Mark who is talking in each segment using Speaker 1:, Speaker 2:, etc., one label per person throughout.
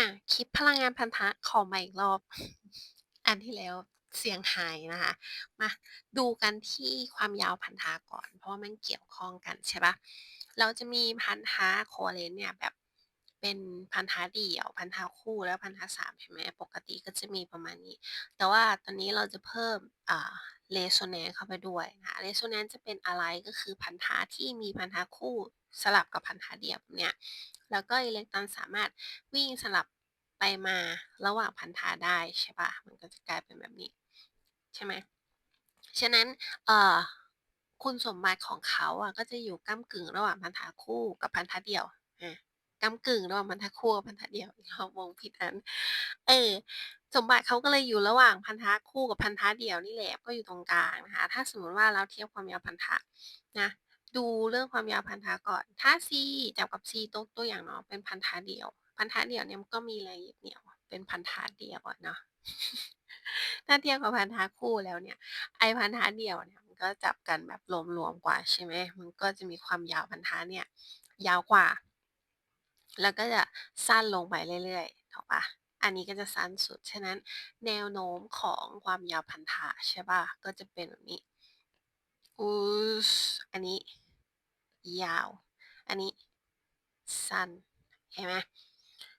Speaker 1: อะคลิปพลังงานพันธะขอมาอีกรอบ อันที่แล้วเสียงหายนะคะ มาดูกันที่ความยาวพันธะก่อน เพราะว่ามันเกี่ยวข้องกันใช่ปะเราจะมีพันธะโคเลนเนี่ยแบบเป็นพันธะเดี่ยว พันธะคู่แล้วพันธะสามใช่ไหมปกติก็จะมีประมาณนี้ แต่ว่าตอนนี้เราจะเพิ่มอ่าเรโซแนนซ์เข้าไปด้วยนะเรโซแนนซ์จะเป็นอะไรก็คือพันธะที่มีพันธะคู่ สลับกับพันธะเดี่ยวเนี่ยแล้วก็อิเล็กตรอนสามารถวิ่งสลับไปมาระหว่างพันธะได้ใช่ปะมันก็จะกลายเป็นแบบนี้ใช่ไหมฉะนั้นเอ่อคุณสมบัติของเขาอะก็จะอยู่ก้ากึ่งระหว่างพันธะคู่กับพันธะเดี่ยวอะก้ากึ่งระหว่างพันธะคู่กับพันธะเดี่ยวเราวงผิดอันเออสมบัติเขาก็เลยอยู่ระหว่างพันธะคู่กับพันธะเดี่ยวนี่แหละก็อยู่ตรงกลางนะคะถ้าสมมติว่าเราเทียบความยาวพันธะนะ ดูเรื่องความยาวพันธะก่อน ถ้า C จับกับ C ตัวตัวอย่างเนาะเป็นพันธะเดียว พันธะเดี่ยวเนี่ยมันก็มีแรงยึดเหนี่ยวเป็นพันธะเดี่ยวเนาะถ้าเทียบกับพันธะคู่แล้วเนี่ย ไอพันธะเดี่ยวเนี่ยมันก็จับกันแบบรวมๆกว่าใช่ไหมมันก็จะมีความยาวพันธะเนี่ย ยาวกว่า แล้วก็จะสั้นลงไปเรื่อยๆถูกปะอันนี้ก็จะสั้นสุด ฉะนั้นแนวโน้มของความยาวพันธะใช่ปะก็จะเป็นแบบนี้ อุสอันนี้ ยาว อันนี้ สั้นเห็นไหม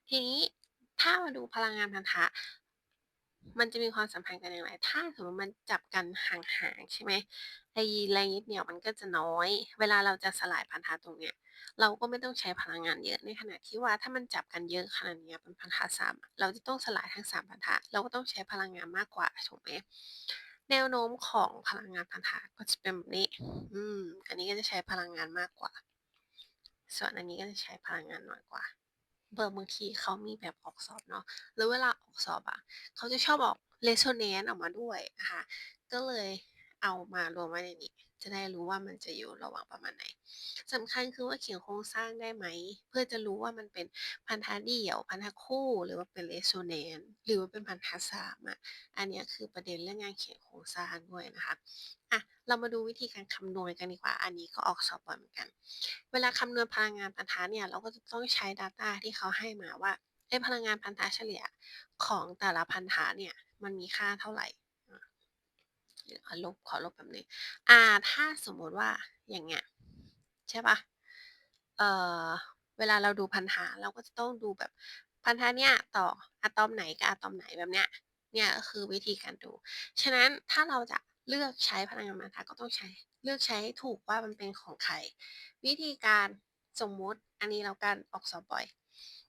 Speaker 1: ทีนี้ถ้ามาดูพลังงานพันธะมันจะมีความสัมพันธ์กันอย่างไร ถ้าสมมติมันจับกันห่างๆใช่ไหมไอแรงยึดเหนี่ยวมันก็จะน้อย เวลาเราจะสลายพันธะตรงเนี้ย เราก็ไม่ต้องใช้พลังงานเยอะ ในขณะที่ว่าถ้ามันจับกันเยอะขนาดนี้เป็นพันธะสาม เราจะต้องสลายทั้งสามพันธะ เราก็ต้องใช้พลังงานมากกว่าถูกไหม แนวโน้มของพลังงานพันธะก็จะเป็นแบบนี้ อืม อันนี้ก็จะใช้พลังงานมากกว่า ส่วนอันนี้ก็จะใช้พลังงานน้อยกว่า เบอร์บางทีเขามีแบบออกสอบเนาะ แล้วเวลาออกสอบอะเขาจะชอบออกเรโซเนนซ์ออกมาด้วยนะคะ ก็เลย เอามารวมไว้ในนี้ จะได้รู้ว่ามันจะอยู่ระหว่างประมาณไหนสำคัญคือว่าเขียนโครงสร้างได้ไหม เพื่อจะรู้ว่ามันเป็นพันธะเดี่ยว พันธะคู่หรือว่าเป็นเรโซเนนหรือว่าเป็นพันธะสามอะอันนี้คือประเด็นเรื่องงานเขียนโครงสร้างด้วยนะคะอะเรามาดูวิธีการคำนวณกันดีกว่า อันนี้ก็ออกสอบบ่อยเหมือนกัน เวลาคำนวณพลังงานพันธะเนี่ยเราก็จะต้องใช้ Data ที่เขาให้มาว่าไอ้พลังงานพันธะเฉลี่ยของแต่ละพันธะเนี่ยมันมีค่าเท่าไหร่ ขอลบขอลบแบบนี้อ่าถ้าสมมติว่าอย่างเงี้ยใช่ปะเอ่อเวลาเราดูพันธะเราก็จะต้องดูแบบพันธะเนี่ยต่ออะตอมไหนกับอะตอมไหนแบบเนี้ยเนี่ยคือวิธีการดู ฉะนั้นถ้าเราจะเลือกใช้พลังงานพันธะก็ต้องใช้เลือกใช้ให้ถูกว่ามันเป็นของใคร วิธีการสมมุติอันนี้เราการออกสอบบ่อย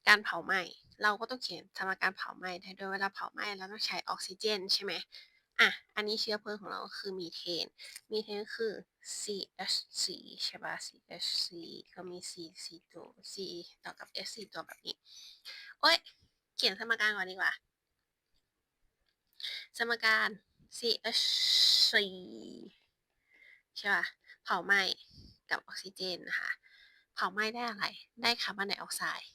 Speaker 1: การเผาไหม้เราก็ต้องเขียนสมการเผาไหม้ได้โดยเวลาเผาไหม้เราต้องใช้ออกซิเจนใช่ไหม อะ อันนี้เชื้อเพลิงของเราคือมีเทน มีเทนคือ CH4 ใช่ปะ CH4 ก็มี C 4ตัว C ต่อกับ S 4ตัวแบบนี้ โอ้ย เขียนสมการก่อนดีกว่า สมการ CH4 ใช่ปะเผาไหม้กับออกซิเจนนะคะ เผาไหม้ได้อะไร ได้คาร์บอนไดออกไซด์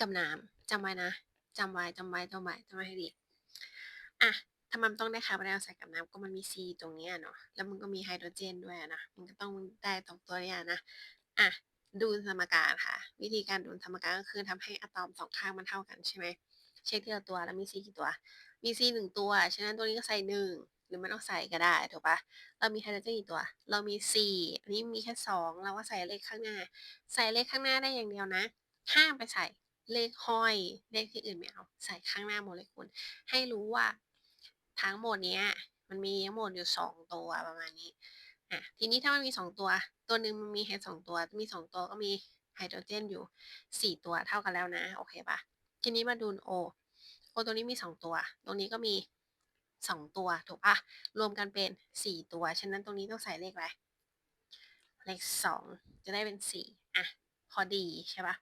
Speaker 1: กับน้ำจำไว้นะจำไว้จำไว้จำไว้จำไว้ให้ดี อะ ทำไมมันต้องได้คาร์บอนไดออกไซด์กับน้ำก็มันมี C ตรงนี้เนาะแล้วมันก็มีไฮโดรเจนด้วยนะมันก็ต้องได้ตรงตัวนี้นะอะดูสมการค่ะ วิธีการดูสมการก็คือทำให้อะตอมสองข้างมันเท่ากันใช่ไหมเช็คทีละตัวแล้วมี C กี่ตัวมี C หนึ่งตัว ฉะนั้นตัวนี้ก็ใส่หนึ่งหรือไม่ต้องใส่ก็ได้ถูกปะเรามีไฮโดรเจนกี่ตัว เรามี 4 อันนี้มีแค่ 2 เราก็ใส่เลขข้างหน้า ใส่เลขข้างหน้าได้อย่างเดียวนะ ห้ามไปใส่เลขห้อย เลขที่อื่นไม่เอา ใส่ข้างหน้าโมเลกุล ให้รู้ว่า ทั้งหมดเนี้ย มันมีทั้งหมดอยู่2ตัวประมาณนี้อะทีนี้ถ้ามันมี2ตัว ตัวหนึ่งมันมีแค่2ตัว มี2ตัวก็มีไฮโดรเจนอยู่4ตัวเท่ากันแล้วนะ โอเคปะทีนี้มาดูโอโอตัวนี้มี2ตัว ตรงนี้ก็มีสองตัวถูกปะรวมกันเป็นสี่ตัว ฉะนั้นตรงนี้ต้องใส่เลขอะไรเลขสองจะได้เป็นสี่อะพอดีใช่ปะ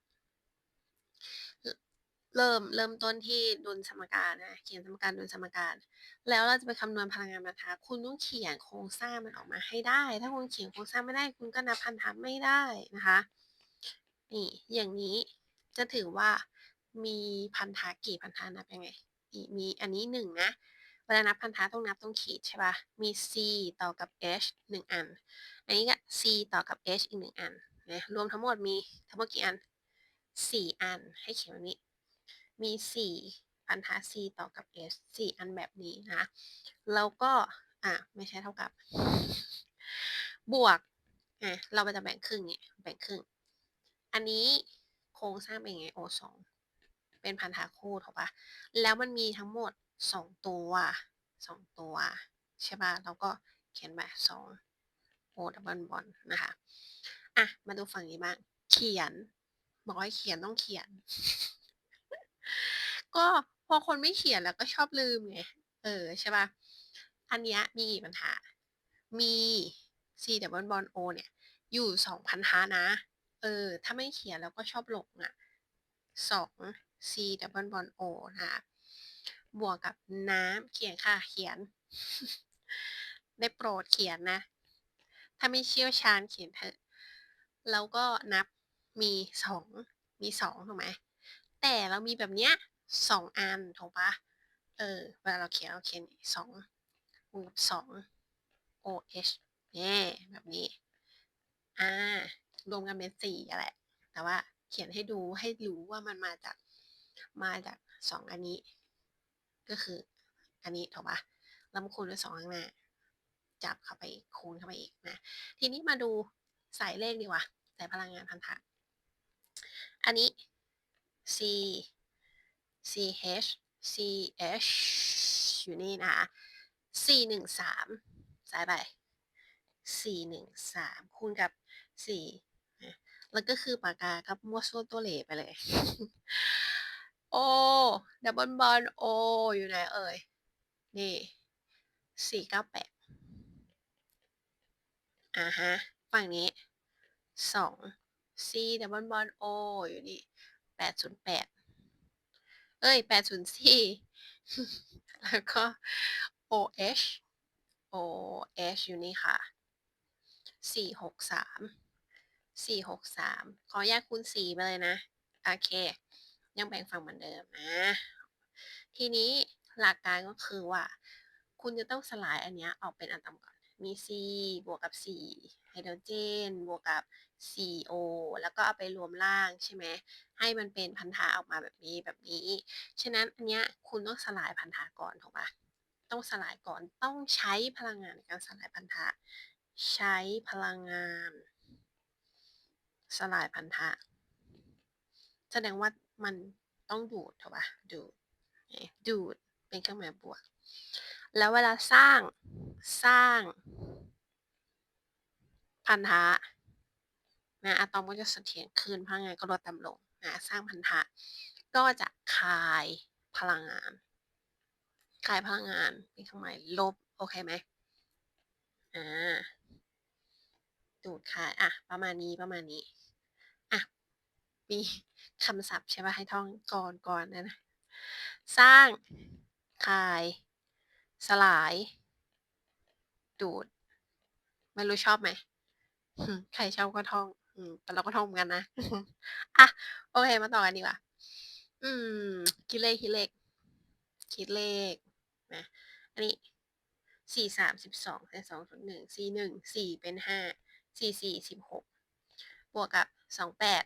Speaker 1: เริ่มเริ่มต้นที่ดุลสมการนะ เขียนสมการดุลสมการ แล้วเราจะไปคำนวณพลังงานนะคะคุณต้องเขียนโครงสร้างมันออกมาให้ได้ ถ้าคุณเขียนโครงสร้างไม่ได้ คุณก็นับพันธะไม่ได้นะคะนี่อย่างนี้จะถือว่ามีพันธะกี่พันธะนับยังไงมีอันนี้หนึ่งนะเวลานับพันธะต้องนับต้องขีดใช่ปะมี c ต่อกับ h หนึ่งอัน อันนี้ก็ c ต่อกับ h อีกหนึ่งอันนะรวมทั้งหมดมีทั้งหมดกี่อันสี่อัน ให้เขียนแบบนี้ มี4พันธะ C ต่อกับ S 4อันแบบนี้นะ แล้วก็ อะ ไม่ใช่เท่ากับ บวก อะ เราจะแบ่งครึ่งเนี่ย แบ่งครึ่ง อันนี้โครงสร้างเป็นไง O 2เป็นพันธะคู่ถูกปะแล้วมันมีทั้งหมด 2 ตัว 2 ตัว ใช่ปะเราก็เขียนแบบ2 O ดับเบิลบอลนะคะ อะ มาดูฝั่งนี้บ้าง เขียน บอกให้เขียนต้องเขียน ก็พอคนไม่เขียนแล้วก็ชอบลืมไง เออใช่ปะอันเนี้ยมีกี่ปัญหา มี C ดับเบิลบอล O เนี่ย อยู่สองพันธะนะ เออ ถ้าไม่เขียนแล้วก็ชอบหลงอะสอง C ดับเบิลบอล O นะคะบวกกับน้ำเขียนค่ะเขียน ได้โปรดเขียนนะ ถ้าไม่เชี่ยวชาญเขียนเถอะ แล้วก็นับมีสอง มีสองถูกไหม แต่เรามีแบบเนี้ยสองอันถูกปะเออเวลาเราเขียนเราเขียนสองรูทสอง OH เนี่ยแบบนี้อ่ารวมกันเป็นสี่แหละ แต่ว่าเขียนให้ดูให้รู้ว่ามันมาจากมาจากสองอันนี้ ก็คืออันนี้ถูกปะแล้วมาคูณด้วยสองข้างหน้าจับเข้าไปอีกคูณเข้าไปอีกนะ ทีนี้มาดูสายเลขดีกว่าสายพลังงานพันธะอันนี้ C CH CH อยู่นี่นะคะ C หนึ่งสามสายไป C หนึ่งสามคูณกับสี่แล้วก็คือปากกากับมั่วซั่วตัวเหลไปเลยโอดับเบิลบอลโออยู่ไหนเอ่ย นี่สี่เก้าแปดอ่าฮะ ฝั่งนี้สอง C ดับเบิลบอลโออยู่นี่ แปดศูนย์แปดเอ้ยแปดศูนย์สี่แล้วก็ OH OH อยู่นี่ค่ะสี่หกสามสี่หกสามขอแยกคูณสี่ไปเลยนะ โอเค ยังแบ่งฝั่งเหมือนเดิมนะ ทีนี้หลักการก็คือว่า คุณจะต้องสลายอันนี้ออกเป็นอะตอมก่อน มี C บวกกับ4ไฮโดรเจน บวกกับ 4O แล้วก็เอาไปรวมล่างใช่ไหม ให้มันเป็นพันธะออกมาแบบนี้แบบนี้ ฉะนั้นอันเนี้ยคุณต้องสลายพันธะก่อนถูกปะต้องสลายก่อนต้องใช้พลังงานในการสลายพันธะ ใช้พลังงาน สลายพันธะ แสดงว่ามันต้องดูดถูกปะดูดดูดเป็นเครื่องหมายบวก แล้วเวลาสร้างสร้าง พันธะนะอะตอมก็จะเสถียรขึ้นพลังงานก็ลดต่ำลงสร้างพันธะ ก็จะคายพลังงาน คายพลังงานเป็นเคำหมายลบ โอเคไหมอ่าดูดคายอะ ประมาณนี้ประมาณนี้อะมีคำศัพท์ใช่ป่ะให้ท่องก่อนก่อนนะนะ สร้าง คาย สลาย ดูด ไม่รู้ชอบไหม ใครชอบก็ท่อง อืมแต่เราก็ท่องเหมือนกันนะ อะ โอเค มาต่อกันดีกว่า อืม คิดเลข คิดเลข คิดเลข นะ อันนี้สี่สามสิบสองใส่สองส่วนหนึ่งสี่หนึ่งสี่เป็นห้าสี่สี่สิบหกบวกกับสองแปด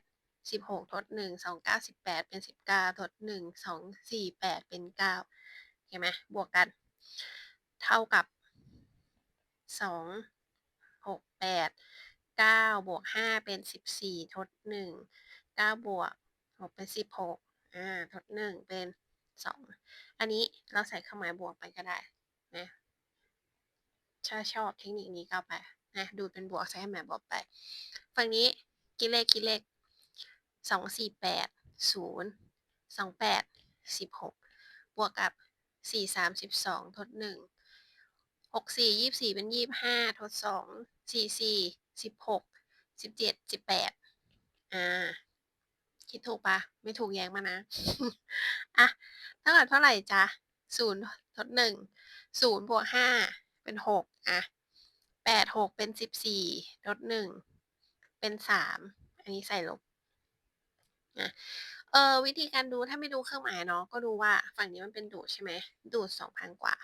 Speaker 1: สิบหกทดหนึ่งสองเก้าสิบแปดเป็นสิบเก้าทดหนึ่งสองสี่แปดเป็นเก้าเห็นไหมบวกกัน เท่ากับสองหกแปด เก้าบวกห้าเป็นสิบสี่ทดหนึ่งเก้าบวกหกเป็นสิบหกอ่าทดหนึ่งเป็นสองอันนี้เราใส่เครื่องหมายบวกไปก็ได้นะถ้าชอบเทคนิคนี้ก็ไปนะดูเป็นบวกใช้ให้หมายบวกไป ฝั่งนี้คิดเลขคิดเลขสองสี่แปดศูนย์สองแปดสิบหกบวกกับสี่สามสิบสองทดหนึ่งหกสี่ยี่สี่เป็นยี่ห้าทดสองสิบหกสิบเจ็ดสิบแปดอ่า คิดถูกปะไม่ถูกแย้งมานะ อะเท่ากับเท่าไหร่จ๊ะศูนย์ทดหนึ่งศูนย์บวกห้าเป็นหกอะแปดหกเป็นสิบสี่ลดหนึ่งเป็นสามอันนี้ใส่ลบนะเออวิธีการดูถ้าไม่ดูเครื่องหมายเนาะก็ดูว่าฝั่งนี้มันเป็นดูดใช่ไหมดูดสองพันกว่า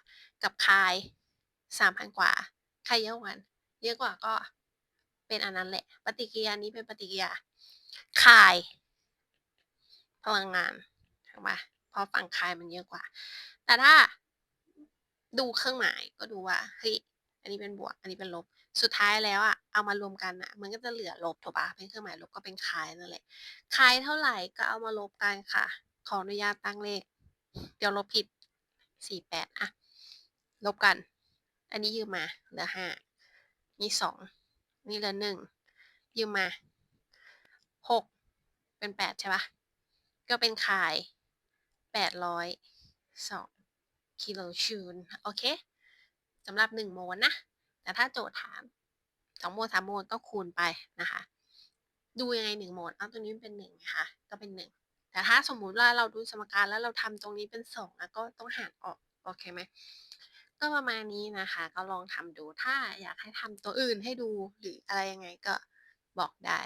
Speaker 1: กับคายสามพันกว่า ใครเยอะกว่าเยอะกว่าก็ เป็นอันนั้นแหละ ปฏิกิริยานี้เป็นปฏิกิริยาคาย พลังงานถูกปะราะฝั่งคายมันเยอะกว่า แต่ถ้าดูเครื่องหมายก็ดูว่าเฮ้ยอันนี้เป็นบวก อันนี้เป็นลบ สุดท้ายแล้วอะเอามารวมกันน่ะมันก็จะเหลือลบถูกปล่าเป็นเครื่องหมายลบก็เป็นคายนั่นแหละคายเท่าไหร่ก็เอามาลบกันค่ะ ขออนุญาตตั้งเลข เดี๋ยวลบผิด48อะลบกัน อันนี้ยืมมาเหลือ5นี่2 นี่เหลือ1ยืมมา6เป็น8ใช่ปล่าก็เป็นคาย802กิโลจูลโอเคสำหรับ1โมลนะ แต่ถ้าโจทย์ถาม2โมล3โมลก็คูณไปนะคะ ดูยังไง1โมลอ้าตรงนี้เป็น1ไงคะก็เป็น1แต่ถ้าสมมุติว่าเราดูสมการแล้วเราทำตรงนี้เป็น2อะก็ต้องหารออก โอเคไหม ก็ประมาณนี้นะคะ ก็ลองทำดู ถ้าอยากให้ทำตัวอื่นให้ดู หรืออะไรยังไงก็บอกได้